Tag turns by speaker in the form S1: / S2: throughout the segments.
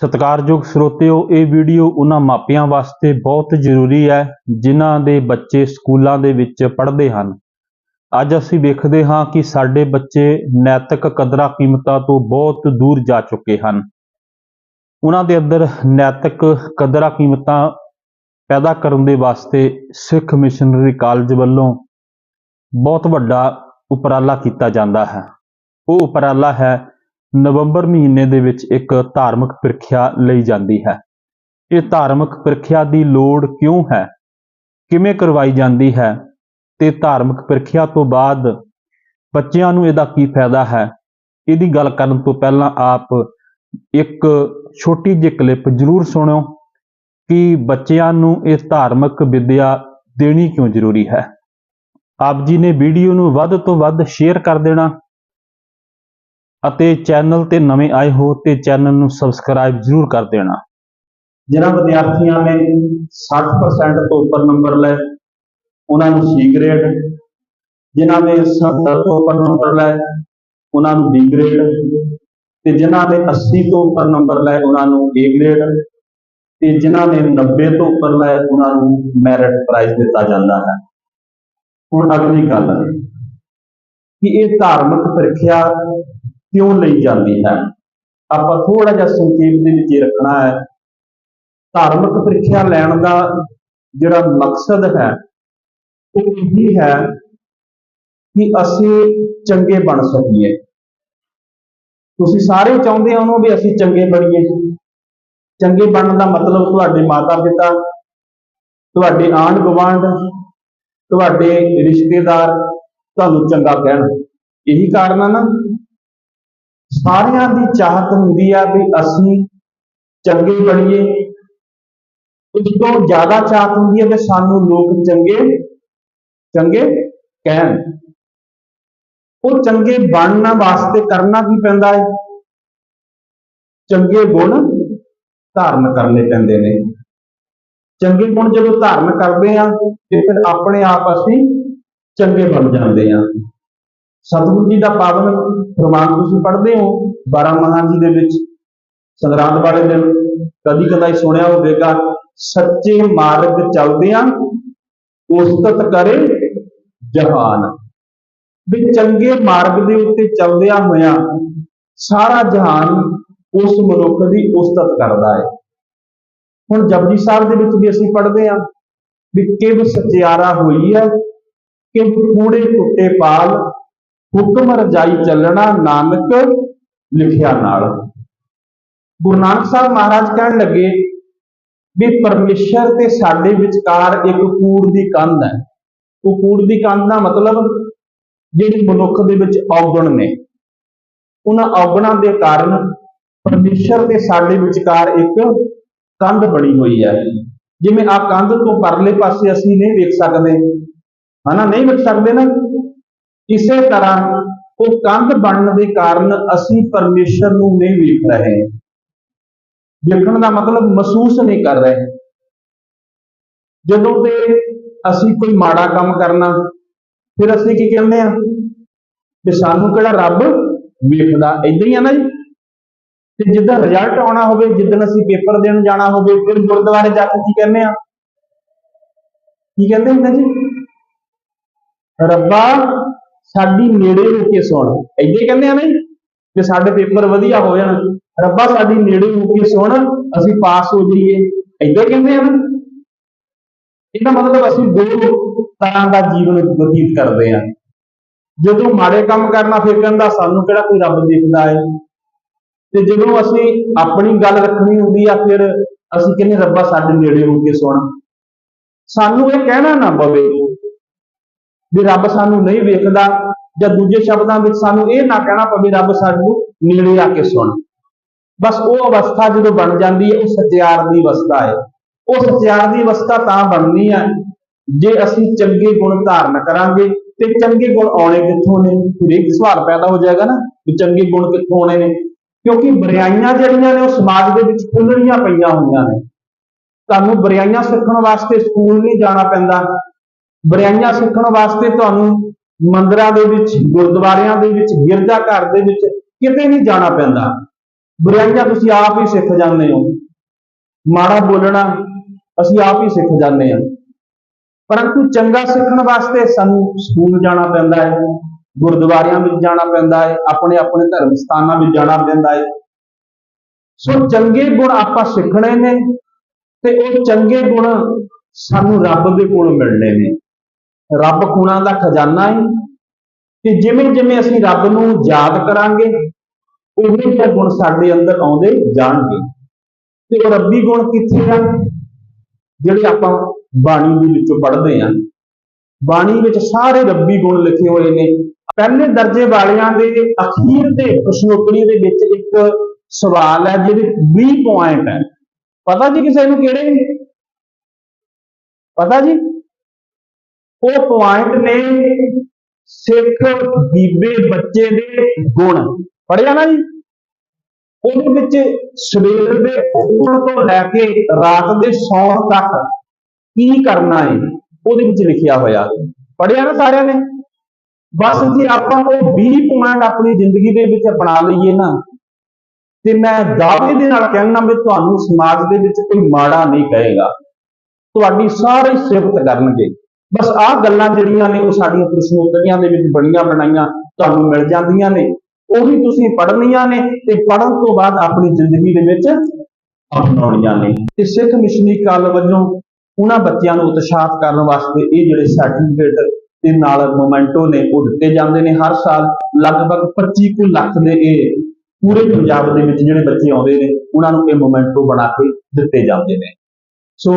S1: ਸਤਿਕਾਰਯੋਗ ਸਰੋਤਿਓ, ਇਹ ਵੀਡੀਓ ਉਹਨਾਂ ਮਾਪਿਆਂ ਵਾਸਤੇ ਬਹੁਤ ਜ਼ਰੂਰੀ ਹੈ, ਜਿਨ੍ਹਾਂ ਦੇ ਬੱਚੇ ਸਕੂਲਾਂ ਦੇ ਵਿੱਚ ਪੜ੍ਹਦੇ ਹਨ। ਅੱਜ ਅਸੀਂ ਵੇਖਦੇ ਹਾਂ ਕਿ ਸਾਡੇ ਬੱਚੇ ਨੈਤਿਕ ਕਦਰਾਂ ਕੀਮਤਾਂ ਤੋਂ ਬਹੁਤ ਦੂਰ ਜਾ ਚੁੱਕੇ ਹਨ। ਉਹਨਾਂ ਦੇ ਅੰਦਰ ਨੈਤਿਕ ਕਦਰਾਂ ਕੀਮਤਾਂ ਪੈਦਾ ਕਰਨ ਦੇ ਵਾਸਤੇ ਸਿੱਖ ਮਿਸ਼ਨਰੀ ਕਾਲਜ ਵੱਲੋਂ ਬਹੁਤ ਵੱਡਾ ਉਪਰਾਲਾ ਕੀਤਾ ਜਾਂਦਾ ਹੈ। ਉਹ ਉਪਰਾਲਾ ਹੈ ਨਵੰਬਰ ਮਹੀਨੇ ਦੇ ਵਿੱਚ ਇੱਕ ਧਾਰਮਿਕ ਪ੍ਰੀਖਿਆ ਲਈ ਜਾਂਦੀ ਹੈ। ਇਹ ਧਾਰਮਿਕ ਪ੍ਰੀਖਿਆ ਦੀ ਲੋੜ ਕਿਉਂ ਹੈ? ਕਿਵੇਂ ਕਰਵਾਈ ਜਾਂਦੀ ਹੈ? ਤੇ ਧਾਰਮਿਕ ਪ੍ਰੀਖਿਆ ਤੋਂ ਬਾਅਦ ਬੱਚਿਆਂ ਨੂੰ ਇਹਦਾ ਕੀ ਫਾਇਦਾ ਹੈ? ਇਹਦੀ ਗੱਲ ਕਰਨ ਤੋਂ ਪਹਿਲਾਂ ਆਪ ਇੱਕ ਛੋਟੀ ਜਿਹੀ ਕਲਿੱਪ ਜ਼ਰੂਰ ਸੁਣਿਓ ਕਿ ਬੱਚਿਆਂ ਨੂੰ ਇਹ ਧਾਰਮਿਕ ਵਿੱਦਿਆ ਦੇਣੀ ਕਿਉਂ ਜ਼ਰੂਰੀ ਹੈ। ਆਪ ਜੀ ਨੇ ਵੀਡੀਓ ਨੂੰ ਵੱਧ ਤੋਂ ਵੱਧ ਸ਼ੇਅਰ ਕਰ ਦੇਣਾ। ਅਤੇ ਚੈਨਲ ਤੇ ਨਵੇਂ ਆਏ ਹੋ ਤੇ ਚੈਨਲ ਨੂੰ ਸਬਸਕ੍ਰਾਈਬ ਜ਼ਰੂਰ ਕਰ ਦੇਣਾ।
S2: ਜਿਨ੍ਹਾਂ ਵਿਦਿਆਰਥੀਆਂ ਨੇ 60% ਤੋਂ ਉੱਪਰ ਨੰਬਰ ਲਏ, ਉਹਨਾਂ ਨੂੰ ਸੀ ਗ੍ਰੇਡ ਜਿਨ੍ਹਾਂ ਨੇ 70 ਤੋਂ ਉੱਪਰ ਨੰਬਰ ਲਏ, ਉਹਨਾਂ ਨੂੰ ਬੀ ਗ੍ਰੇਡ ਤੇ ਜਿਨ੍ਹਾਂ ਨੇ 80 ਤੋਂ ਉੱਪਰ ਨੰਬਰ ਲਏ, ਉਹਨਾਂ ਨੂੰ ਏ ਗ੍ਰੇਡ ਤੇ ਜਿਨ੍ਹਾਂ ਨੇ 90 ਤੋਂ ਉੱਪਰ ਲਏ, ਉਹਨਾਂ ਨੂੰ ਮੈਰਿਟ ਪ੍ਰਾਈਜ਼ ਦਿੱਤਾ ਜਾਂਦਾ ਹੈ। ਹੁਣ ਅਗਲੀ ਗੱਲ ਕਿ ਇਹ ਧਾਰਮਿਕ ਪ੍ਰੀਖਿਆ ਕਿਉਂ ਲਈ ਜਾਂਦੀ ਹੈ? ਆਪਾਂ ਥੋੜਾ ਜਿਹਾ ਸੰਖੇਪ ਦੇ ਵਿੱਚ ਰੱਖਣਾ ਹੈ। ਧਾਰਮਿਕ ਪ੍ਰੀਖਿਆ ਲੈਣ ਦਾ ਜਿਹੜਾ ਮਕਸਦ ਹੈ, ਉਹ ਇਹ ਹੈ ਕਿ ਅਸੀਂ ਚੰਗੇ ਬਣ ਸਕੀਏ। ਤੁਸੀਂ ਸਾਰੇ ਚਾਹੁੰਦੇ ਹੋ ਵੀ ਅਸੀਂ ਚੰਗੇ ਬਣੀਏ? ਚੰਗੇ ਬਣਨ ਦਾ ਮਤਲਬ ਤੁਹਾਡੇ ਮਾਤਾ ਪਿਤਾ ਤੁਹਾਡੇ ਆਂਢ ਗੁਆਂਢ ਤੁਹਾਡੇ ਰਿਸ਼ਤੇਦਾਰ ਤੁਹਾਨੂੰ ਚੰਗਾ ਕਹਿਣ। ਇਹੀ ਕਾਰਨ ਆ ਨਾ। ਸਾਰਿਆਂ ਦੀ ਚਾਹਤ ਹੁੰਦੀ ਆ ਵੀ ਅਸੀਂ ਚੰਗੇ ਬਣੀਏ। ਉਸ ਤੋਂ ਜ਼ਿਆਦਾ ਚਾਹਤ ਹੁੰਦੀ ਹੈ ਕਿ ਸਾਨੂੰ ਲੋਕ ਚੰਗੇ ਚੰਗੇ ਕਹਿਣ। ਉਹ ਚੰਗੇ ਬਣਨ ਵਾਸਤੇ ਕਰਨਾ ਕੀ ਪੈਂਦਾ ਹੈ ਚੰਗੇ ਗੁਣ ਧਾਰਨ ਕਰਨੇ ਪੈਂਦੇ ਨੇ। ਚੰਗੇ ਗੁਣ ਜਦੋਂ ਧਾਰਨ ਕਰਦੇ ਆ, ਤੇ ਫਿਰ ਆਪਣੇ ਆਪ ਅਸੀਂ ਚੰਗੇ ਬਣ ਜਾਂਦੇ ਆ। ਸਤਿਗੁਰੂ ਜੀ ਦਾ ਪਾਵਨ ਪ੍ਰਮਾਣ ਤੁਸੀਂ ਪੜ੍ਹਦੇ ਹੋ। 12 ਮਹਾਂ ਜੀ ਦੇ ਵਿੱਚ ਸੰਗਰਾਂਦ ਵਾਲੇ ਦਿਨ ਕਦੀ ਕਦਾਈ ਸੁਣਿਆ ਹੋਵੇਗਾ, ਸੱਚੇ ਮਾਰਗ ਚੱਲਦਿਆਂ ਉਸਤਤ ਕਰੇ ਜਹਾਨ। ਵੀ ਚੰਗੇ ਮਾਰਗ ਦੇ ਉੱਤੇ ਚੱਲਦਿਆਂ ਹੋਇਆ ਸਾਰਾ ਜਹਾਨ ਉਸ ਮਨੁੱਖ ਦੀ ਉਸਤਤ ਕਰਦਾ ਹੈ। ਹੁਣ ਜਪਜੀ ਸਾਹਿਬ ਦੇ ਵਿੱਚ ਵੀ ਅਸੀਂ ਪੜ੍ਹਦੇ ਹਾਂ ਵੀ ਕਿਵ ਸਚਿਆਰਾ ਹੋਈ ਹੈ ਕਿ ਕੂੜੇ ਟੁੱਟੇ ਪਾਲ ਹੁਕਮ ਰਜਾਈ ਚੱਲਣਾ ਨਾਨਕ ਲਿਖਿਆ ਨਾਲ। ਗੁਰੂ ਨਾਨਕ ਸਾਹਿਬ ਮਹਾਰਾਜ ਕਹਿਣ ਲੱਗੇ ਵੀ ਪਰਮੇਸ਼ਰ ਤੇ ਸਾਡੇ ਵਿਚਕਾਰ ਇੱਕ ਕੂੜ ਦੀ ਕੰਧ ਹੈ। ਉਹ ਕੂੜ ਦੀ ਕੰਧ ਦਾ ਮਤਲਬ ਜਿਹੜੇ ਮਨੁੱਖ ਦੇ ਵਿੱਚ ਔਗਣ ਨੇ। ਉਹਨਾਂ ਔਗਣਾਂ ਦੇ ਕਾਰਨ ਪਰਮੇਸ਼ਰ ਤੇ ਸਾਡੇ ਵਿਚਕਾਰ ਇੱਕ ਕੰਧ ਬਣੀ ਹੋਈ ਹੈ। ਜਿਵੇਂ ਆ ਕੰਧ ਤੋਂ ਪਰਲੇ ਪਾਸੇ ਅਸੀਂ ਨਹੀਂ ਵੇਖ ਸਕਦੇ। ਹਨਾ? ਨਹੀਂ ਵੇਖ ਸਕਦੇ ਨਾ? ਇਸੇ ਤਰ੍ਹਾਂ ਉਹ ਕੰਧ ਬਣਨ ਦੇ ਕਾਰਨ ਅਸੀਂ ਪਰਮੇਸ਼ਰ ਨੂੰ ਨਹੀਂ ਵੇਖ ਰਹੇ। ਵੇਖਣ ਦਾ ਮਤਲਬ ਮਹਿਸੂਸ ਨਹੀਂ ਕਰ ਰਹੇ। ਜਦੋਂ ਤੇ ਅਸੀਂ ਕੋਈ ਮਾੜਾ ਕੰਮ ਕਰਨਾ, ਫਿਰ ਅਸੀਂ ਕੀ ਕਹਿੰਦੇ ਆ ਕਿ ਸਾਨੂੰ ਕਿਹੜਾ ਰੱਬ ਵੇਖਦਾ? ਇਦਾਂ ਹੀ ਆ ਨਾ ਜੀ। ਤੇ ਜਿੱਦਾਂ ਰਿਜ਼ਲਟ ਆਉਣਾ ਹੋਵੇ, ਜਿੱਦਣ ਅਸੀਂ ਪੇਪਰ ਦੇਣ ਜਾਣਾ ਹੋਵੇ, ਫਿਰ ਗੁਰਦੁਆਰੇ ਜਾ ਕੇ ਕੀ ਕਹਿੰਦੇ ਆ ਕੀ ਕਹਿੰਦੇ ਹੁੰਦੇ ਜੀ? ਰੱਬਾ ਸਾਡੀ ਨੇੜੇ ਹੋ ਕੇ ਸੁਣ। ਏਦਾਂ ਕਹਿੰਦੇ ਆ ਨਹੀਂ ਕਿ ਸਾਡੇ ਪੇਪਰ ਵਧੀਆ ਹੋ ਜਾਣ ਰੱਬਾ ਸਾਡੀ ਨੇੜੇ ਹੋ ਕੇ ਸੁਣ, ਅਸੀਂ ਪਾਸ ਹੋ ਜਾਈਏ। ਏਦਾਂ ਕਹਿੰਦੇ ਆ ਨਾ। ਇਹਦਾ ਮਤਲਬ ਅਸੀਂ ਦੋ ਤਰ੍ਹਾਂ ਦਾ ਜੀਵਨ ਬਤੀਤ ਕਰਦੇ ਆ। ਜਦੋਂ ਮਾੜੇ ਕੰਮ ਕਰਨਾ ਫਿਰ ਕਹਿੰਦਾ ਸਾਨੂੰ ਕਿਹੜਾ ਕੋਈ ਰੱਬ ਦੇਖਦਾ ਹੈ? ਤੇ ਜਦੋਂ ਅਸੀਂ ਆਪਣੀ ਗੱਲ ਰੱਖਣੀ ਹੁੰਦੀ ਆ, ਫਿਰ ਅਸੀਂ ਕਹਿੰਦੇ ਰੱਬਾ ਸਾਡੇ ਨੇੜੇ ਹੋ ਕੇ ਸੁਣ। ਸਾਨੂੰ ਇਹ ਕਹਿਣਾ ਨਾ ਪਵੇ ਵੀ ਰੱਬ ਸਾਨੂੰ ਨਹੀਂ ਵੇਖਦਾ ਜਾਂ ਦੂਜੇ ਸ਼ਬਦਾਂ ਵਿੱਚ ਸਾਨੂੰ ਇਹ ਨਾ ਕਹਿਣਾ ਪਵੇ ਰੱਬ ਸਾਨੂੰ ਨੇੜੇ ਆ ਕੇ ਸੁਣ। ਬਸ ਉਹ ਅਵਸਥਾ ਜਦੋਂ ਬਣ ਜਾਂਦੀ ਹੈ, ਉਹ ਸਚਿਆਰ ਦੀ ਅਵਸਥਾ ਹੈ। ਉਹ ਸਚਿਆਰ ਦੀ ਅਵਸਥਾ ਤਾਂ ਬਣਨੀ ਹੈ ਜੇ ਅਸੀਂ ਚੰਗੇ ਗੁਣ ਧਾਰਨ ਕਰਾਂਗੇ ਤੇ ਚੰਗੇ ਗੁਣ ਆਉਣੇ ਕਿੱਥੋਂ ਨੇ? ਫਿਰ ਇੱਕ ਸਵਾਲ ਪੈਦਾ ਹੋ ਜਾਏਗਾ ਨਾ ਵੀ ਚੰਗੇ ਗੁਣ ਕਿੱਥੋਂ ਆਉਣੇ ਨੇ? ਕਿਉਂਕਿ ਬੁਰਾਈਆਂ ਜਿਹੜੀਆਂ ਨੇ, ਉਹ ਸਮਾਜ ਦੇ ਵਿੱਚ ਖੁੱਲਣੀਆਂ ਪਈਆਂ ਹੋਈਆਂ ਨੇ। ਤੁਹਾਨੂੰ ਬੁਰਾਈਆਂ ਸਿੱਖਣ ਵਾਸਤੇ ਸਕੂਲ ਨਹੀਂ ਜਾਣਾ ਪੈਂਦਾ। ਬੁਰਾਈਆਂ ਸਿੱਖਣ ਵਾਸਤੇ ਤੁਹਾਨੂੰ ਮੰਦਰਾਂ ਦੇ ਵਿੱਚ, ਗੁਰਦੁਆਰਿਆਂ ਦੇ ਵਿੱਚ, ਗਿਰਜਾ ਘਰ ਦੇ ਵਿੱਚ ਕਿਤੇ ਨਹੀਂ ਜਾਣਾ ਪੈਂਦਾ। ਬੁਰਾਈਆਂ ਤੁਸੀਂ ਆਪ ਹੀ ਸਿੱਖ ਜਾਂਦੇ ਹੋ। ਮਾੜਾ ਬੋਲਣਾ ਅਸੀਂ ਆਪ ਹੀ ਸਿੱਖ ਜਾਂਦੇ ਹਾਂ। ਪਰੰਤੂ ਚੰਗਾ ਸਿੱਖਣ ਵਾਸਤੇ ਸਾਨੂੰ ਸਕੂਲ ਜਾਣਾ ਪੈਂਦਾ ਹੈ, ਗੁਰਦੁਆਰਿਆਂ ਵਿੱਚ ਜਾਣਾ ਪੈਂਦਾ ਹੈ ਆਪਣੇ ਆਪਣੇ ਧਰਮ ਸਥਾਨਾਂ ਵਿੱਚ ਜਾਣਾ ਪੈਂਦਾ ਹੈ। ਸੋ ਚੰਗੇ ਗੁਣ ਆਪਾਂ ਸਿੱਖਣੇ ਨੇ ਤੇ ਉਹ ਚੰਗੇ ਗੁਣ ਸਾਨੂੰ ਰੱਬ ਦੇ ਕੋਲ ਮਿਲਣੇ ਨੇ। ਰੱਬ ਗੁਣਾਂ ਦਾ ਖਜ਼ਾਨਾ ਹੈ। ਕਿ ਜਿਵੇਂ ਜਿਵੇਂ ਅਸੀਂ ਰੱਬ ਨੂੰ ਯਾਦ ਕਰਾਂਗੇ, ਉਵੇਂ ਜਿਹੇ ਗੁਣ ਸਾਡੇ ਅੰਦਰ ਆਉਂਦੇ ਜਾਣਗੇ। ਤੇ ਉਹ ਰੱਬੀ ਗੁਣ ਕਿੱਥੇ ਆ ਜਿਹੜੇ ਆਪਾਂ ਬਾਣੀ ਦੇ ਵਿੱਚੋਂ ਪੜ੍ਹਦੇ ਆ ਬਾਣੀ ਵਿੱਚ ਸਾਰੇ ਰੱਬੀ ਗੁਣ ਲਿਖੇ ਹੋਏ ਨੇ। ਪਹਿਲੇ ਦਰਜੇ ਵਾਲਿਆਂ ਦੇ ਅਖੀਰ ਤੇ ਪ੍ਰਸ਼ਨੋਤਰੀ ਦੇ ਵਿੱਚ ਇੱਕ ਸਵਾਲ ਹੈ, ਜਿਹਦੇ 20 ਪੁਆਇੰਟ ਹੈ। ਪਤਾ ਜੀ ਕਿਸੇ ਨੂੰ ਕਿਹੜੇ ਪਤਾ ਜੀ? ਉਹ ਪੁਆਇੰਟ ਨੇ ਸਿੱਖ ਬੀਬੇ ਬੱਚੇ ਦੇ ਗੁਣ। ਪੜਿਆ ਨਾ ਜੀ? ਉਹਦੇ ਵਿੱਚ ਸਵੇਰ ਦੇ ਉੱਠਣ ਤੋਂ ਲੈ ਕੇ ਰਾਤ ਦੇ ਸੌਣ ਤੱਕ ਕੀ ਕਰਨਾ ਹੈ, ਉਹਦੇ ਵਿੱਚ ਲਿਖਿਆ ਹੋਇਆ। ਪੜਿਆ ਨਾ ਸਾਰਿਆਂ ਨੇ? ਬਸ ਜੇ ਆਪਾਂ ਉਹ 20 ਪੁਆਇੰਟ ਆਪਣੀ ਜ਼ਿੰਦਗੀ ਦੇ ਵਿੱਚ ਅਪਣਾ ਲਈਏ ਨਾ, ਤੇ ਮੈਂ ਦਾਅਵੇ ਦੇ ਨਾਲ ਕਹਿਣਾ ਵੀ ਤੁਹਾਨੂੰ ਸਮਾਜ ਦੇ ਵਿੱਚ ਕੋਈ ਮਾੜਾ ਨਹੀਂ ਕਹੇਗਾ। ਤੁਹਾਡੀ ਸਾਰੀ ਸਿਫਤ ਕਰਨਗੇ। ਬਸ ਆਹ ਗੱਲਾਂ ਜਿਹੜੀਆਂ ਨੇ ਉਹ ਸਾਡੀਆਂ ਪ੍ਰਸ਼ਨੋਤਰੀਆਂ ਦੇ ਵਿੱਚ ਬਣੀਆਂ ਬਣਾਈਆਂ ਤੁਹਾਨੂੰ ਮਿਲ ਜਾਂਦੀਆਂ ਨੇ, ਉਹੀ ਤੁਸੀਂ ਪੜ੍ਹਨੀਆਂ ਨੇ ਤੇ ਪੜ੍ਹਨ ਤੋਂ ਬਾਅਦ ਆਪਣੀ ਜ਼ਿੰਦਗੀ ਦੇ ਵਿੱਚ ਅਪਣਾਉਣੀਆਂ ਨੇ। ਤੇ ਸਿੱਖ ਮਿਸ਼ਨੀ ਕਾਲ ਵੱਲੋਂ ਉਹਨਾਂ ਬੱਚਿਆਂ ਨੂੰ ਉਤਸ਼ਾਹਿਤ ਕਰਨ ਵਾਸਤੇ ਇਹ ਜਿਹੜੇ ਸਰਟੀਫਿਕੇਟ ਤੇ ਨਾਲ ਮੋਮੈਂਟੋ ਨੇ, ਉਹ ਦਿੱਤੇ ਜਾਂਦੇ ਨੇ ਹਰ ਸਾਲ। ਲਗਭਗ 25 ਕੁ ਲੱਖ ਦੇ ਇਹ ਪੂਰੇ ਪੰਜਾਬ ਦੇ ਵਿੱਚ ਜਿਹੜੇ ਬੱਚੇ ਆਉਂਦੇ ਨੇ, ਉਹਨਾਂ ਨੂੰ ਇਹ ਮੋਮੈਂਟੋ ਬਣਾ ਕੇ ਦਿੱਤੇ ਜਾਂਦੇ ਨੇ। ਸੋ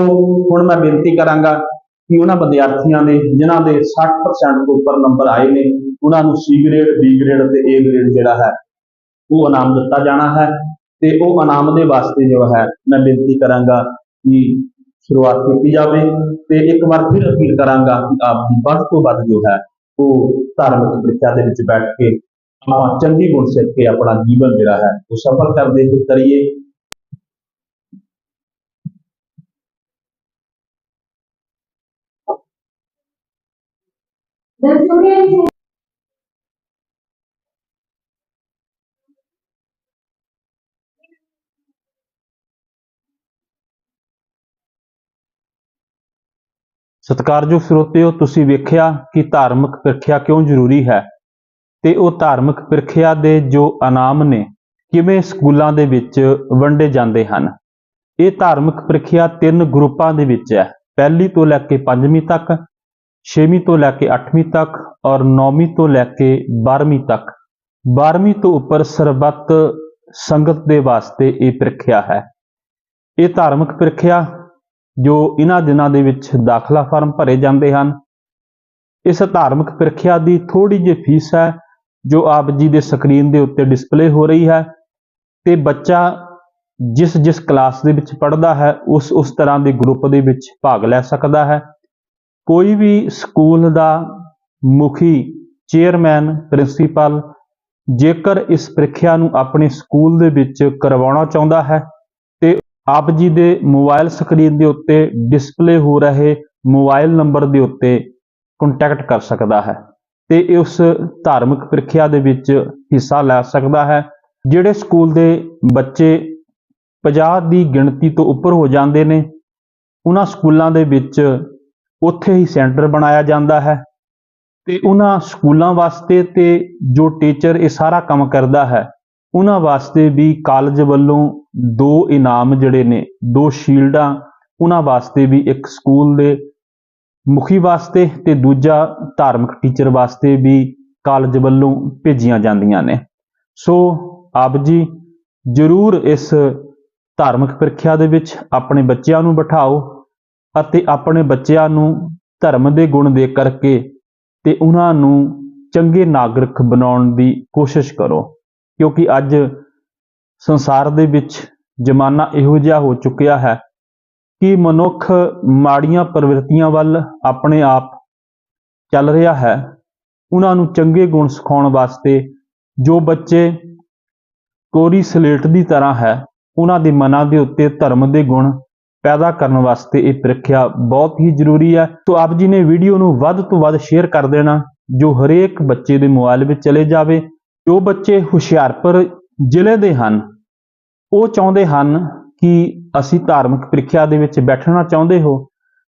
S2: ਹੁਣ ਮੈਂ ਬੇਨਤੀ ਕਰਾਂਗਾ ਕਿ ਉਹਨਾਂ ਵਿਦਿਆਰਥੀਆਂ ਦੇ ਜਿਨ੍ਹਾਂ ਦੇ 60% ਤੋਂ ਉੱਪਰ ਨੰਬਰ ਆਏ ਨੇ, ਉਹਨਾਂ ਨੂੰ ਸੀ ਗ੍ਰੇਡ ਬੀ ਗ੍ਰੇਡ ਤੇ ਏ ਗ੍ਰੇਡ ਜਿਹੜਾ ਹੈ, ਉਹ ਇਨਾਮ ਦਿੱਤਾ ਜਾਣਾ ਹੈ ਤੇ ਉਹ ਇਨਾਮ ਦੇ ਵਾਸਤੇ ਜੋ ਹੈ, ਮੈਂ ਬੇਨਤੀ ਕਰਾਂਗਾ ਕਿ ਸ਼ੁਰੂਆਤ ਕੀਤੀ ਜਾਵੇ ਤੇ ਇੱਕ ਵਾਰ ਫਿਰ ਅਪੀਲ ਕਰਾਂਗਾ ਕਿ ਆਪ ਦੀ ਵੱਧ ਤੋਂ ਵੱਧ ਜੋ ਹੈ, ਉਹ ਧਾਰਮਿਕ ਪ੍ਰੀਖਿਆ ਦੇ ਵਿੱਚ ਬੈਠ ਕੇ ਆਪਾਂ ਚੰਗੀ ਗੁਣ ਸਿੱਖ ਕੇ ਆਪਣਾ ਜੀਵਨ ਜਿਹੜਾ ਹੈ, ਉਹ ਸਫਲ ਕਰਦੇ ਕਰੀਏ। ਕਰੀਏ
S1: ਸਤਿਕਾਰਯੋਗ ਸਰੋਤਿਓ, ਤੁਸੀਂ ਵੇਖਿਆ ਕਿ ਧਾਰਮਿਕ ਪ੍ਰੀਖਿਆ ਕਿਉਂ ਜ਼ਰੂਰੀ ਹੈ? ਤੇ ਉਹ ਧਾਰਮਿਕ ਪ੍ਰੀਖਿਆ ਦੇ ਜੋ ਇਨਾਮ ਨੇ, ਕਿਵੇਂ ਸਕੂਲਾਂ ਦੇ ਵਿੱਚ ਵੰਡੇ ਜਾਂਦੇ ਹਨ? ਇਹ ਧਾਰਮਿਕ ਪ੍ਰੀਖਿਆ ਤਿੰਨ ਗਰੁੱਪਾਂ ਦੇ ਵਿੱਚ ਹੈ। ਪਹਿਲੀ ਤੋਂ ਲੈ ਕੇ ਪੰਜਵੀਂ ਤੱਕ ਛੇਵੀਂ ਤੋਂ ਲੈ ਕੇ ਅੱਠਵੀਂ ਤੱਕ ਔਰ ਨੌਵੀਂ ਤੋਂ ਲੈ ਕੇ 12ਵੀਂ ਤੱਕ। 12ਵੀਂ ਤੋਂ ਉੱਪਰ ਸਰਬੱਤ ਸੰਗਤ ਦੇ ਵਾਸਤੇ ਇਹ ਪ੍ਰੀਖਿਆ ਹੈ। ਇਹ ਧਾਰਮਿਕ ਪ੍ਰੀਖਿਆ ਜੋ ਇਹਨਾਂ ਦਿਨਾਂ ਦੇ ਵਿੱਚ ਦਾਖਲਾ ਫਾਰਮ ਭਰੇ ਜਾਂਦੇ ਹਨ। ਇਸ ਧਾਰਮਿਕ ਪ੍ਰੀਖਿਆ ਦੀ ਥੋੜੀ ਜਿਹੀ ਫੀਸ ਹੈ, ਜੋ ਆਪ ਜੀ ਦੇ ਸਕਰੀਨ ਦੇ ਉੱਤੇ ਡਿਸਪਲੇ ਹੋ ਰਹੀ ਹੈ ਤੇ ਬੱਚਾ ਜਿਸ ਜਿਸ ਕਲਾਸ ਦੇ ਵਿੱਚ ਪੜ੍ਹਦਾ ਹੈ ਉਸ ਉਸ ਤਰ੍ਹਾਂ ਦੇ ਗਰੁੱਪ ਦੇ ਵਿੱਚ ਭਾਗ ਲੈ ਸਕਦਾ ਹੈ। ਕੋਈ ਵੀ ਸਕੂਲ ਦਾ ਮੁਖੀ ਚੇਅਰਮੈਨ, ਪ੍ਰਿੰਸੀਪਲ, ਜੇਕਰ ਇਸ ਪ੍ਰੀਖਿਆ ਨੂੰ ਆਪਣੇ ਸਕੂਲ ਦੇ ਵਿੱਚ ਕਰਵਾਉਣਾ ਚਾਹੁੰਦਾ ਹੈ ਤੇ ਆਪ ਜੀ ਦੇ ਮੋਬਾਈਲ ਸਕਰੀਨ ਦੇ ਉੱਤੇ ਡਿਸਪਲੇ ਹੋ ਰਹੇ ਮੋਬਾਈਲ ਨੰਬਰ ਦੇ ਉੱਤੇ ਕੰਟੈਕਟ ਕਰ ਸਕਦਾ ਹੈ ਤੇ ਉਸ ਧਾਰਮਿਕ ਪ੍ਰੀਖਿਆ ਦੇ ਵਿੱਚ ਹਿੱਸਾ ਲੈ ਸਕਦਾ ਹੈ, ਜਿਹੜੇ ਸਕੂਲ ਦੇ ਬੱਚੇ 50 ਦੀ ਗਿਣਤੀ ਤੋਂ ਉੱਪਰ ਹੋ ਜਾਂਦੇ ਨੇ, ਉਹਨਾਂ ਸਕੂਲਾਂ ਦੇ ਵਿੱਚ ਉੱਥੇ ਹੀ ਸੈਂਟਰ ਬਣਾਇਆ ਜਾਂਦਾ ਹੈ ਤੇ ਉਹਨਾਂ ਸਕੂਲਾਂ ਵਾਸਤੇ ਤੇ ਜੋ ਟੀਚਰ ਇਹ ਸਾਰਾ ਕੰਮ ਕਰਦਾ ਹੈ, ਉਹਨਾਂ ਵਾਸਤੇ ਵੀ ਕਾਲਜ ਵੱਲੋਂ ਦੋ ਇਨਾਮ ਜਿਹੜੇ ਨੇ, ਦੋ ਸ਼ੀਲਡਾਂ ਉਹਨਾਂ ਵਾਸਤੇ ਵੀ ਇੱਕ ਸਕੂਲ ਦੇ ਮੁਖੀ ਵਾਸਤੇ ਤੇ ਦੂਜਾ ਧਾਰਮਿਕ ਟੀਚਰ ਵਾਸਤੇ ਵੀ ਕਾਲਜ ਵੱਲੋਂ ਭੇਜੀਆਂ ਜਾਂਦੀਆਂ ਨੇ। ਸੋ ਆਪ ਜੀ ਜਰੂਰ ਇਸ ਧਾਰਮਿਕ ਪ੍ਰੀਖਿਆ ਦੇ ਵਿੱਚ ਆਪਣੇ ਬੱਚਿਆਂ ਨੂੰ ਬਿਠਾਓ ਅਤੇ ਆਪਣੇ ਬੱਚਿਆਂ ਨੂੰ ਧਰਮ ਦੇ ਗੁਣ ਦੇ ਕਰਕੇ ਤੇ ਉਹਨਾਂ ਨੂੰ ਚੰਗੇ ਨਾਗਰਿਕ ਬਣਾਉਣ ਦੀ ਕੋਸ਼ਿਸ਼ ਕਰੋ। ਕਿਉਂਕਿ ਅੱਜ ਸੰਸਾਰ ਦੇ ਵਿੱਚ ਜ਼ਮਾਨਾ ਇਹੋ ਜਿਹਾ ਹੋ ਚੁੱਕਿਆ ਹੈ ਕਿ ਮਨੁੱਖ ਮਾੜੀਆਂ ਪ੍ਰਵਿਰਤੀਆਂ ਵੱਲ ਆਪਣੇ ਆਪ ਚੱਲ ਰਿਹਾ ਹੈ। ਉਹਨਾਂ ਨੂੰ ਚੰਗੇ ਗੁਣ ਸਿਖਾਉਣ ਵਾਸਤੇ ਜੋ ਬੱਚੇ ਕੋਰੀ ਸਲੇਟ ਦੀ ਤਰ੍ਹਾਂ ਹੈ, ਉਹਨਾਂ ਦੇ ਮਨਾਂ ਦੇ ਉੱਤੇ ਧਰਮ ਦੇ ਗੁਣ ਪੈਦਾ ਕਰਨ ਵਾਸਤੇ ਇਹ ਪ੍ਰੀਖਿਆ ਬਹੁਤ ਹੀ ਜ਼ਰੂਰੀ ਹੈ। ਤੋਂ ਆਪ ਜੀ ਨੇ ਵੀਡੀਓ ਨੂੰ ਵੱਧ ਤੋਂ ਵੱਧ ਸ਼ੇਅਰ ਕਰ ਦੇਣਾ, ਜੋ ਹਰੇਕ ਬੱਚੇ ਦੇ ਮੋਬਾਈਲ ਵਿੱਚ ਚਲੇ ਜਾਵੇ। ਜੋ ਬੱਚੇ ਹੁਸ਼ਿਆਰਪੁਰ ਜ਼ਿਲ੍ਹੇ ਦੇ ਹਨ,
S2: ਉਹ ਚਾਹੁੰਦੇ ਹਨ ਕਿ ਅਸੀਂ ਧਾਰਮਿਕ ਪ੍ਰੀਖਿਆ ਦੇ ਵਿੱਚ ਬੈਠਣਾ ਚਾਹੁੰਦੇ ਹੋ,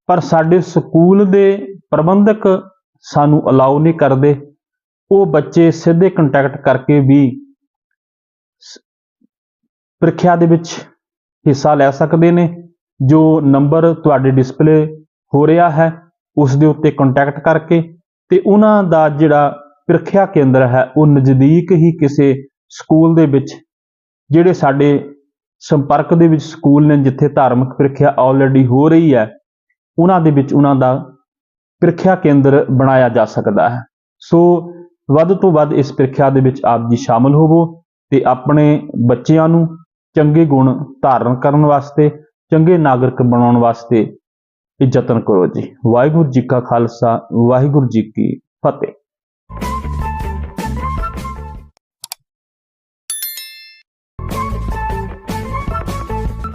S2: ਪਰ ਸਾਡੇ ਸਕੂਲ ਦੇ ਪ੍ਰਬੰਧਕ ਸਾਨੂੰ ਅਲਾਉ ਨਹੀਂ ਕਰਦੇ। ਉਹ ਬੱਚੇ ਸਿੱਧੇ ਕੰਟੈਕਟ ਕਰਕੇ ਵੀ ਪ੍ਰੀਖਿਆ ਦੇ ਵਿੱਚ ਹਿੱਸਾ ਲੈ ਸਕਦੇ ਨੇ। ਜੋ ਨੰਬਰ ਤੁਹਾਡੇ ਡਿਸਪਲੇ ਹੋ ਰਿਹਾ ਹੈ, ਉਸ ਦੇ ਉੱਤੇ ਕੰਟੈਕਟ ਕਰਕੇ ਤੇ ਉਹਨਾਂ ਦਾ ਜਿਹੜਾ ਪ੍ਰੀਖਿਆ ਕੇਂਦਰ ਹੈ, ਉਹ ਨਜ਼ਦੀਕ ਹੀ ਕਿਸੇ ਸਕੂਲ ਦੇ ਵਿੱਚ, ਜਿਹੜੇ ਸਾਡੇ ਸੰਪਰਕ ਦੇ ਵਿੱਚ ਸਕੂਲ ਨੇ, ਜਿੱਥੇ ਧਾਰਮਿਕ ਪ੍ਰੀਖਿਆ ਆਲਰੇਡੀ ਹੋ ਰਹੀ ਹੈ, ਉਹਨਾਂ ਦੇ ਵਿੱਚ ਉਹਨਾਂ ਦਾ ਪ੍ਰੀਖਿਆ ਕੇਂਦਰ ਬਣਾਇਆ ਜਾ ਸਕਦਾ ਹੈ। ਸੋ ਵੱਧ ਤੋਂ ਵੱਧ ਇਸ ਪ੍ਰੀਖਿਆ ਦੇ ਵਿੱਚ ਆਪ ਜੀ ਸ਼ਾਮਲ ਹੋਵੋ ਤੇ ਆਪਣੇ ਬੱਚਿਆਂ ਨੂੰ ਚੰਗੇ ਗੁਣ ਧਾਰਨ ਕਰਨ ਵਾਸਤੇ ਚੰਗੇ ਨਾਗਰਿਕ ਬਣਾਉਣ ਵਾਸਤੇ ਇਹ ਯਤਨ ਕਰੋ ਜੀ। ਵਾਹਿਗੁਰੂ ਜੀ ਕਾ ਖਾਲਸਾ, ਵਾਹਿਗੁਰੂ ਜੀ ਕੀ ਫਤਿਹ।